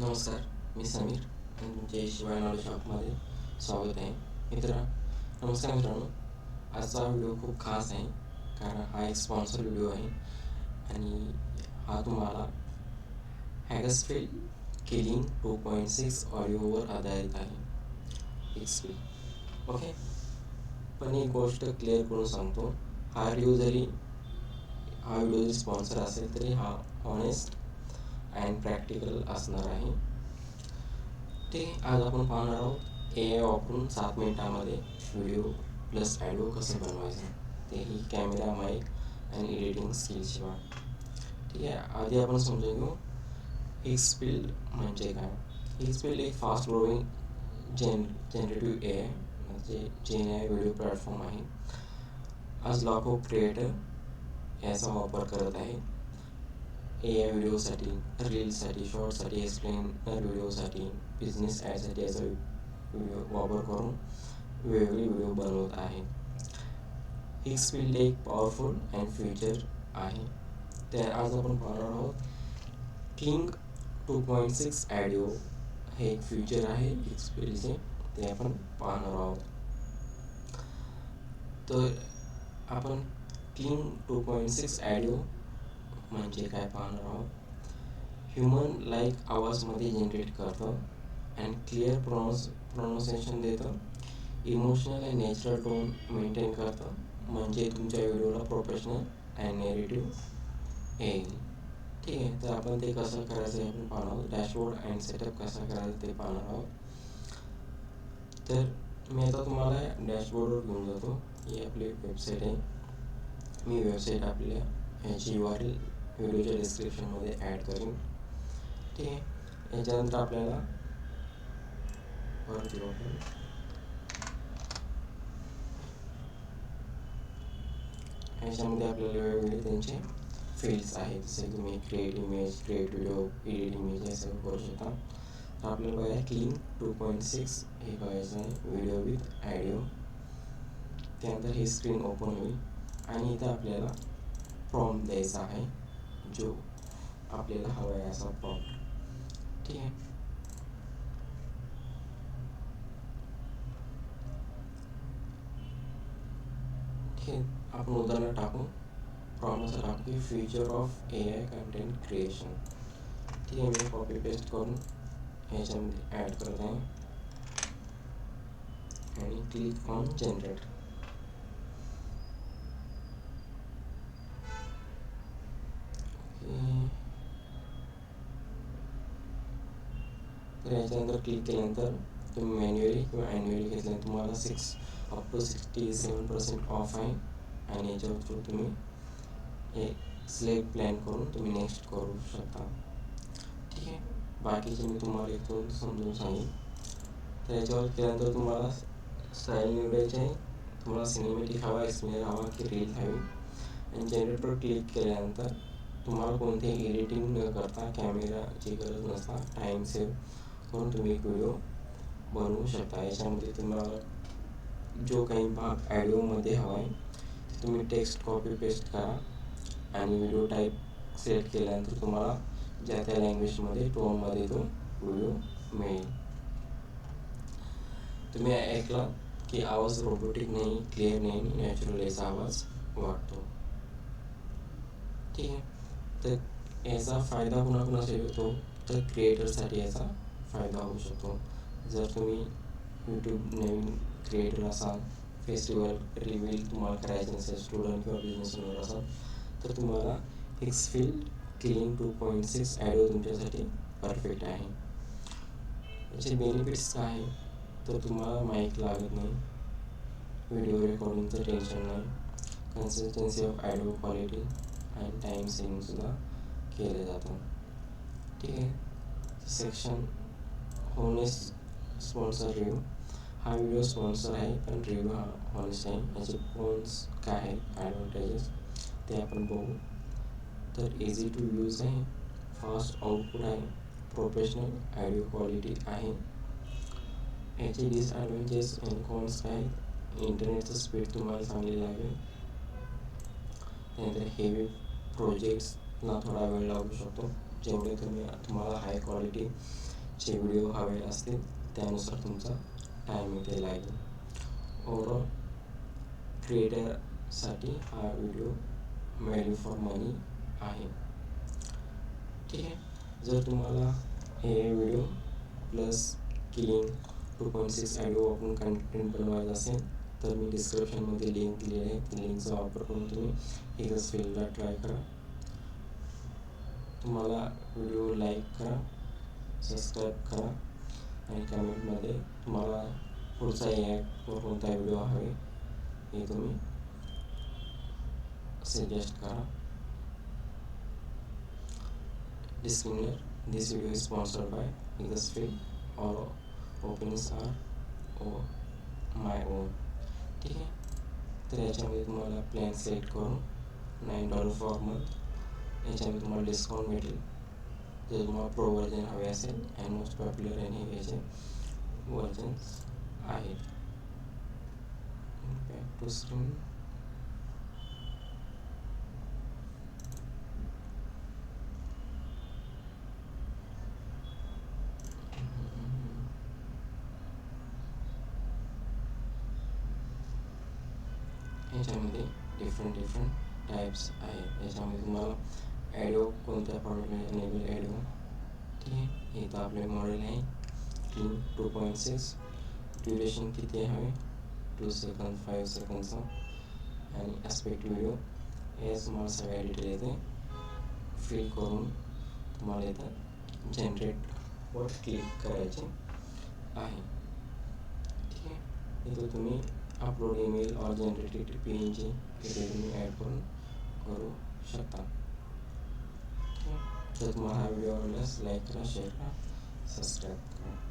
नमस्कार मी समीर. आणि शिवाय नॉलेज शॉपमध्ये स्वागत आहे. मित्र नमस्कार मित्रांनो. आजचा व्हिडिओ खूप खास आहे कारण हा एक स्पॉन्सर व्हिडिओ आहे आणि हा तुम्हाला Higgsfield Kling two point six ऑडिओवर आधारित आहे. एक्सपी ओके पण एक गोष्ट क्लिअर करून सांगतो. हा व्हिडिओ जरी हा व्हिडिओ जरी स्पॉन्सर असेल तरी हा ऑनेस्ट अँड प्रॅक्टिकल असणार आहे. ते आज आपण पाहणार आहोत. ए आय वापरून सात मिनिटामध्ये व्हिडिओ प्लस ॲडिओ कसं बनवायचं? तेही कॅमेरा माईक आणि एडिटिंग स्किलशिवाय ठीक आहे आधी आपण समजून घेऊ. एक्सफिल्ड म्हणजे काय? एक्सफिल्ड एक fast growing gen generative A I म्हणजे जेन आय व्हिडिओ प्लॅटफॉर्म आहे. आज लाखो क्रिएटर याचा वापर करत आहे. ए आय व्हिडिओसाठी रीलसाठी शॉर्टसाठी एक्सप्लेन व्हिडिओसाठी बिझनेस ॲडसाठी याचा व्हिडिओ वापर करून वेगवेगळे व्हिडिओ बनवत आहे ही एक पॉवरफुल अँड फ्युचर आहे तर आज आपण पाहणार आहोत Kling two point six audio हे एक फ्युचर आहे एक्सपीडचे ते आपण पाहणार आहोत तर आपण Kling two point six audio म्हणजे काय पाहणार आहोत? ह्युमन लाईक आवाजमध्ये जनरेट करतं अँड क्लिअर प्रोनाऊन्स प्रोनाऊन्सिएशन देतं. Emotional and natural tone maintain करतं. म्हणजे तुमच्या व्हिडिओला प्रोफेशनल अँड नेरेटिव्ह येईल. ठीक आहे तर आपण ते कसं करायचं हे आपण पाहणार आहोत. डॅशबोर्ड अँड सेटअप कसं करायचं ते पाहणार आहोत. तर मी आता तुम्हाला डॅशबोर्डवर घेऊन जातो. ही आपली वेबसाईट आहे. मी वेबसाईट आपल्या ह्याची यू आर एल व्हिडिओच्या डिस्क्रिप्शनमध्ये ॲड करेन. ठीक आहे? याच्यानंतर आपल्याला परत येऊ ह्याच्यामध्ये आपल्याला वेगवेगळे त्यांचे फील्ड्स आहेत. जसे की तुम्ही create image create video edit image हे सगळं करू शकता. तर आपल्याला बघायला क्लीन टू पॉईंट सिक्स हे बघायचं आहे. व्हिडिओ विथ ॲडिओ त्यानंतर हे स्क्रीन ओपन होईल. आणि इथं आपल्याला प्रॉम द्यायचा आहे. जो आपल्याला हवा आहे असा प्रॉम्प्ट ठीक आहे. ठीक आहे आपण उदाहरण टाकू. प्रॉब्लेम असं टाकू की future of A I content creation ठीक आहे मी कॉपी पेस्ट करून ह्याच्यामध्ये ॲड करत आहे. आणि क्लिक ऑन जनरेट तर याच्यानंतर क्लिक केल्यानंतर तुम्ही मॅन्युअली किंवा ॲन्युअली घेतल्यानंतर तुम्हाला six up to sixty seven percent off आहे. आणि याच्यावर थ्रू तुम्ही हे सिलेक्ट प्लॅन करून तुम्ही नेक्स्ट करू शकता. ठीक आहे? बाकीचे मी तुम्हाला इथून समजून सांगेन. तर याच्यावर केल्यानंतर तुम्हाला स्टाईल निवडायची आहे. तुम्हाला सिनेमॅटिक हवा एक्सप्लेनर हवा की रील हवी. आणि जनरेटवर क्लिक केल्यानंतर तुम्हाला कोणतेही एडिटिंग न करता कॅमेराची गरज नसता. टाईम सेव्ह करून तुम्ही एक व्हिडिओ बनवू शकता. याच्यामध्ये तुम्हाला जो काही भाग ॲडिओमध्ये हवा आहे तुम्ही टेक्स्ट कॉपी पेस्ट करा आणि व्हिडिओ टाईप सिलेक्ट केल्यानंतर तुम्हाला ज्या त्या लँग्वेजमध्ये टोनमध्ये तो व्हिडिओ मिळेल. तुम्ही ऐकला की आवाज रोबोटिक नाही क्लिअर नाही नॅचरल याचा आवाज वाटतो ठीक आहे. तर याचा फायदा कुणाकुणासाठी होतो? तर क्रिएटरसाठी याचा फायदा होऊ शकतो. जर तुम्ही यूट्यूब नवीन क्रिएटर असाल फेस्टिवल रिव्हील तुम्हाला करायचे नसेल स्टुडंट किंवा बिझनेस ओनर असाल तर तुम्हाला Higgsfield Kling two point six audio तुमच्यासाठी परफेक्ट आहे. याचे बेनिफिट्स काय आहे तर तुम्हाला माईक लागत नाही व्हिडिओ रेकॉर्डिंगचं टेन्शन नाही कन्सिस्टन्सी ऑफ ॲडिओ क्वालिटी आणि टाईम सेविंगसुद्धा केलं जातं. ठीक आहे? सेक्शन होनेस स्पॉन्सर रिव्ह्यू हा व्हिडिओ स्पॉन्सर आहे पण रिव्ह्यू हा हॉनेस्ट आहे याचे फोन्स काय आहेत ॲडव्हान्टेजेस ते आपण बघू तर इझी टू यूज आहे फास्ट आउटपुट आहे प्रोफेशनल ॲडिओ क्वालिटी आहे याचे डिसॲडव्हान्टेज अँड कॉन्स काय इंटरनेटचं स्पीड तुम्हाला चांगली लागेल त्यानंतर हेवी प्रोजेक्ट्सना थोडा वेळ लागू शकतो जेवढे तुम्ही तुम्हाला हाय क्वालिटी जे व्हिडिओ हवे असतील त्यानुसार तुमचा टाईम इथे लागेल ओवरऑल क्रिएटरसाठी हा व्हिडिओ व्हॅल्यू फॉर मनी आहे ठीक आहे जर तुम्हाला हे video plus Kling two point six audio वापरून कंटेंट बनवायचा असेल तर मी डिस्क्रिप्शनमध्ये लिंक दिलेली आहे ती लिंकचा वापर करून तुम्ही एकच फील्डला ट्राय करा तुम्हाला व्हिडिओ लाईक करा सबस्क्राईब करा आणि कमेंटमध्ये तुम्हाला पुढचा ॲपवर कोणता व्हिडिओ हवे हे तुम्ही सजेस्ट करा. Disclaimer This video is sponsored by Eaglesfield All openings are oh my own ठीक आहे? तर याच्यामध्ये तुम्हाला प्लॅन सिलेक्ट करून नाईन डॉलर फॉर मंथ याच्यामध्ये तुम्हाला डिस्काउंट भेटेल. जर तुम्हाला प्रो वर्जन हवे असेल अँड मोस्ट पॉप्युलर आणि याचे वर्जन्स आहेत बॅक टू स्क्रीन याच्यामध्ये डिफरंट डिफरंट टाईप्स आहे याच्यामध्ये तुम्हाला ॲडिओ कोणत्या प्रॉडक्टला एनेबल ॲडिओ ठीक आहे. इथं आपले मॉडेल आहे. Two two point six duration किती हवे टू सेकंद फाईव्ह सेकंदचा आणि ॲस्पेक्ट व्हिडिओ हे तुम्हाला सगळ्या डिटेल येते. फिल करून तुम्हाला इथं जनरेटवर क्लिक करायचे आहे. ठीक आहे. इथं तुम्ही अपलोड ईमेल और जनरेटेड पी एन जी इथे तुम्ही ॲड करून करू शकता. ठीक आहे तुम्हाला हा व्हिडिओ आवडल्यास लाईक करा शेअर करा सबस्क्राईब करा.